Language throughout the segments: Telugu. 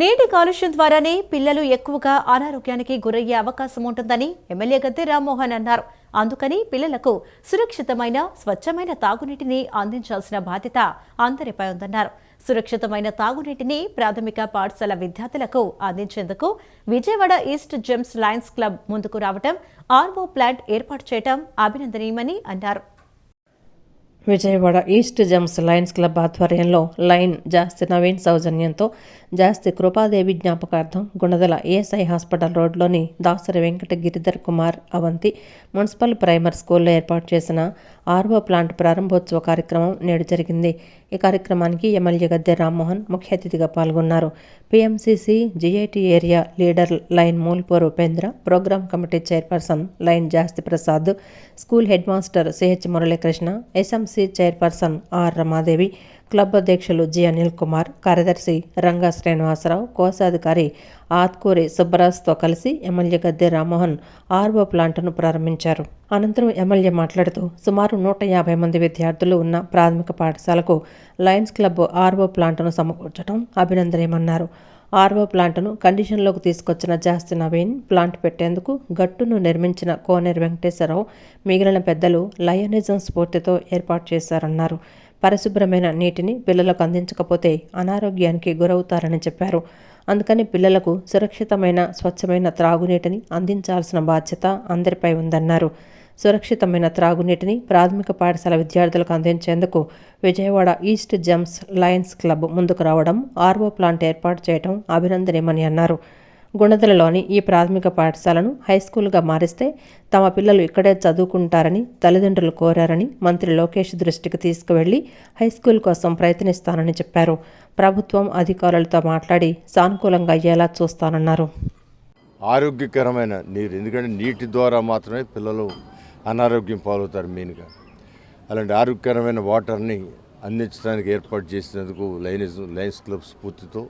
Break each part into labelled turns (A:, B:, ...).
A: నీటి కాలుష్యం ద్వారానే పిల్లలు ఎక్కువగా అనారోగ్యానికి గురయ్యే అవకాశం ఉంటుందని ఎమ్మెల్యే గద్దె రామ్మోహన్ అన్నారు. అందుకని పిల్లలకు సురక్షితమైన స్వచ్ఛమైన తాగునీటిని అందించాల్సిన బాధ్యత అందరిపై ఉందన్నారు. సురక్షితమైన తాగునీటిని ప్రాథమిక పాఠశాల విద్యార్థులకు అందించేందుకు Vijayawada east gems lions club ముందుకు రావడం ఆర్వో ప్లాంట్ ఏర్పాటు చేయడం అభినందనీయమని అన్నారు.
B: Vijayawada east gems lions club ఆధ్వర్యంలో లైన్ జాస్తి నవీన్ సౌజన్యంతో జాస్తి కృపాదేవి జ్ఞాపకార్థం గుణదల ఏఎస్ఐ హాస్పిటల్ రోడ్లోని దాసరి వెంకట గిరిధర్ కుమార్ అవంతి మున్సిపల్ ప్రైమరీ స్కూల్లో ఏర్పాటు చేసిన ఆర్వో ప్లాంట్ ప్రారంభోత్సవ కార్యక్రమం నేడు జరిగింది. ఈ కార్యక్రమానికి ఎమ్మెల్యే గద్దె రామ్మోహన్ ముఖ్య అతిథిగా పాల్గొన్నారు. PMCC GIT area leader lion Mulpur Upendra programme committee chairperson lion Jasti Prasad school head master CH Muralikrishna SMC chairperson R Ramadevi club అధ్యక్షులు జి. అనిల్ కుమార్ కార్యదర్శి రంగా శ్రీనివాసరావు కోశాధికారి ఆత్కూరి సుబ్బరాజ్తో కలిసి ఎమ్మెల్యే గద్దె రామ్మోహన్ ఆర్వో ప్లాంట్ను ప్రారంభించారు. అనంతరం ఎమ్మెల్యే మాట్లాడుతూ సుమారు నూట యాభై మంది విద్యార్థులు ఉన్న ప్రాథమిక పాఠశాలకు లయన్స్ క్లబ్ ఆర్వో ప్లాంట్ను సమకూర్చడం అభినందనీయమన్నారు. ఆర్వో ప్లాంట్ను కండిషన్లోకి తీసుకొచ్చిన జాస్తి నవీన్ ప్లాంట్ పెట్టేందుకు గట్టును నిర్మించిన కోనేరు వెంకటేశ్వరరావు మిగిలిన పెద్దలు లయనిజం స్ఫూర్తితో ఏర్పాటు చేశారన్నారు. పరిశుభ్రమైన నీటిని పిల్లలకు అందించకపోతే అనారోగ్యానికి గురవుతారని చెప్పారు. అందుకని పిల్లలకు సురక్షితమైన స్వచ్ఛమైన త్రాగునీటిని అందించాల్సిన బాధ్యత అందరిపై ఉందన్నారు. సురక్షితమైన త్రాగునీటిని ప్రాథమిక పాఠశాల విద్యార్థులకు అందించేందుకు Vijayawada east gems lions club ముందుకు రావడం ఆర్వో ప్లాంట్ ఏర్పాటు చేయడం అభినందనీయమని అన్నారు. గుణదలలోని ఈ ప్రాథమిక పాఠశాలను హైస్కూల్గా మారిస్తే తమ పిల్లలు ఇక్కడే చదువుకుంటారని తల్లిదండ్రులు కోరారని మంత్రి లోకేష్ దృష్టికి తీసుకువెళ్ళి హైస్కూల్ కోసం ప్రయత్నిస్తానని చెప్పారు. ప్రభుత్వం అధికారులతో మాట్లాడి సానుకూలంగా అయ్యేలా చూస్తానన్నారు.
C: ఆరోగ్యకరమైన నీరు ఎందుకంటే నీటి ద్వారా మాత్రమే పిల్లలు అనారోగ్యం పాలవుతారు మెయిన్గా. అలాంటి ఆరోగ్యకరమైన వాటర్ని అందించడానికి ఏర్పాటు చేసినందుకు లైన్స్ లయన్స్ క్లబ్ స్ఫూర్తితో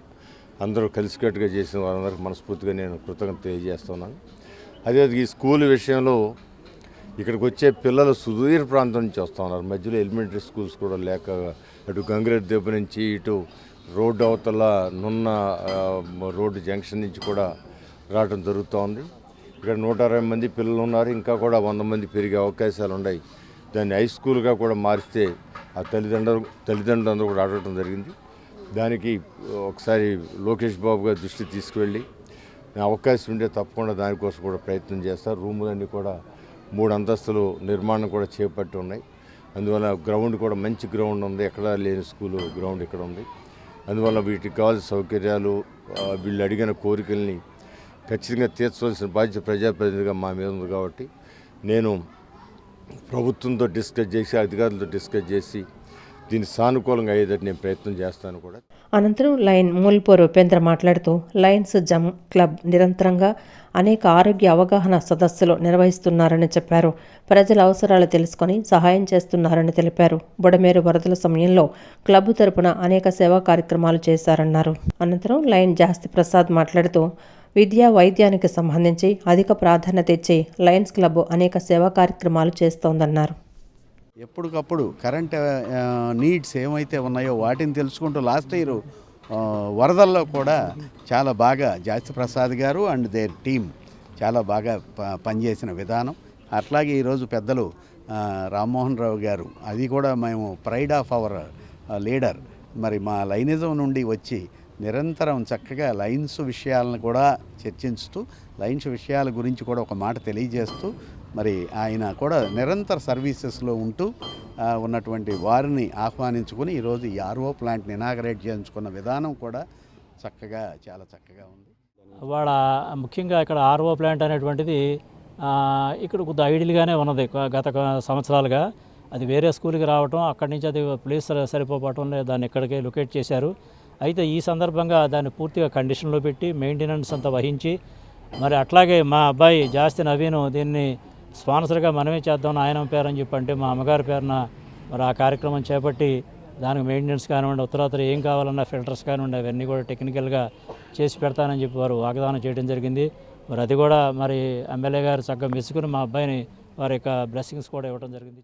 C: అందరూ కలిసికట్టుగా చేసిన వారందరికీ మనస్ఫూర్తిగా నేను కృతజ్ఞత తెలియజేస్తున్నాను. అదే ఈ స్కూల్ విషయంలో ఇక్కడికి వచ్చే పిల్లలు సుదూర ప్రాంతం నుంచి వస్తూ ఉన్నారు. మధ్యలో ఎలిమెంటరీ స్కూల్స్ కూడా లేక అటు గంగిరెద్దు దెబ్బ నుంచి ఇటు రోడ్డు అవతల నున్న రోడ్డు జంక్షన్ నుంచి కూడా రావడం జరుగుతూ ఉంది. ఇక్కడ నూట అరవై మంది పిల్లలు ఉన్నారు. ఇంకా కూడా వంద మంది పెరిగే అవకాశాలు ఉన్నాయి. దాన్ని హై స్కూల్గా కూడా మారిస్తే ఆ తల్లిదండ్రులు తల్లిదండ్రులందరూ కూడా ఆడటం జరిగింది. దానికి ఒకసారి లోకేష్ బాబు గారి దృష్టి తీసుకువెళ్ళి అవకాశం ఉంటే తప్పకుండా దానికోసం కూడా ప్రయత్నం చేస్తారు రూములన్నీ కూడా మూడు అంతస్తులు నిర్మాణం కూడా చేపట్టి ఉన్నాయి. అందువల్ల గ్రౌండ్ కూడా మంచి గ్రౌండ్ ఉంది. ఎక్కడా లేని స్కూలు గ్రౌండ్ ఇక్కడ ఉంది. అందువల్ల వీటికి కావాల్సిన సౌకర్యాలు వీళ్ళు అడిగిన కోరికల్ని ఖచ్చితంగా తీర్చవలసిన బాధ్యత ప్రజాప్రతినిధిగా మా మీద ఉంది కాబట్టి నేను ప్రభుత్వంతో డిస్కస్ చేసి అధికారులతో డిస్కస్ చేసి దీన్ని సానుకూలంగా అయ్యేటట్టు నేను ప్రయత్నం చేస్తాను కూడా.
B: అనంతరం లయన్ మూల్పూర్ ఉపేంద్ర మాట్లాడుతూ లయన్స్ జమ్ క్లబ్ నిరంతరంగా అనేక ఆరోగ్య అవగాహన సదస్సులు నిర్వహిస్తున్నారని చెప్పారు. ప్రజల అవసరాలు తెలుసుకొని సహాయం చేస్తున్నారని తెలిపారు. బుడమేరు వరదల సమయంలో క్లబ్ తరపున అనేక సేవా కార్యక్రమాలు చేశారన్నారు. అనంతరం లయన్ జాస్తి ప్రసాద్ మాట్లాడుతూ విద్యా వైద్యానికి సంబంధించి అధిక ప్రాధాన్యత ఇచ్చి లయన్స్ క్లబ్ అనేక సేవా కార్యక్రమాలు చేస్తోందన్నారు.
D: ఎప్పటికప్పుడు కరెంట్ నీడ్స్ ఏమైతే ఉన్నాయో వాటిని తెలుసుకుంటూ లాస్ట్ ఇయర్ వరదల్లో కూడా చాలా బాగా జాస్తి ప్రసాద్ గారు అండ్ దేర్ టీమ్ చాలా బాగా ప- పనిచేసిన విధానం. అట్లాగే ఈరోజు పెద్దలు రామ్మోహన్ రావు గారు అది కూడా మేము ప్రైడ్ ఆఫ్ అవర్ లీడర్ మరి మా లైనిజం నుండి వచ్చి నిరంతరం చక్కగా లైన్స్ విషయాలను కూడా చర్చించుతూ లైన్స్ విషయాల గురించి కూడా ఒక మాట తెలియజేస్తూ మరి ఆయన కూడా నిరంతర సర్వీసెస్లో ఉంటూ ఉన్నటువంటి వారిని ఆహ్వానించుకుని ఈరోజు ఈ ఆర్ఓ ప్లాంట్ని ఇనాగరేట్ చేయించుకున్న విధానం కూడా చక్కగా చాలా చక్కగా ఉంది.
E: వాళ్ళ ముఖ్యంగా ఇక్కడ ఆర్ఓ ప్లాంట్ అనేటువంటిది ఇక్కడ కొద్ది ఐడియల్గానే ఉన్నది. గత సంవత్సరాలుగా అది వేరే స్కూల్కి రావటం అక్కడి నుంచి అది ప్లేస్ సరిపోవటం లేదు. దాన్ని ఇక్కడికే లొకేట్ చేశారు. అయితే ఈ సందర్భంగా దాన్ని పూర్తిగా కండిషన్లో పెట్టి మెయింటెనెన్స్ అంతా వహించి మరి అట్లాగే మా అబ్బాయి జాస్తి నవీను దీన్ని స్పాన్సర్గా మనమే చేద్దాం ఆయన పేరు అని చెప్పి అంటే మా అమ్మగారి పేరున మరి ఆ కార్యక్రమం చేపట్టి దానికి మెయింటెనెన్స్ కానివ్వండి ఉత్తరాత్తర ఏం కావాలన్నా ఫిల్టర్స్ కానివ్వండి అవన్నీ కూడా టెక్నికల్గా చేసి పెడతానని చెప్పి వారు వాగ్దానం చేయడం జరిగింది. మరి అది కూడా మరి ఎమ్మెల్యే గారు చక్కగా మెచ్చుకుని మా అబ్బాయిని వారి యొక్క బ్లెస్సింగ్స్ కూడా ఇవ్వడం జరిగింది.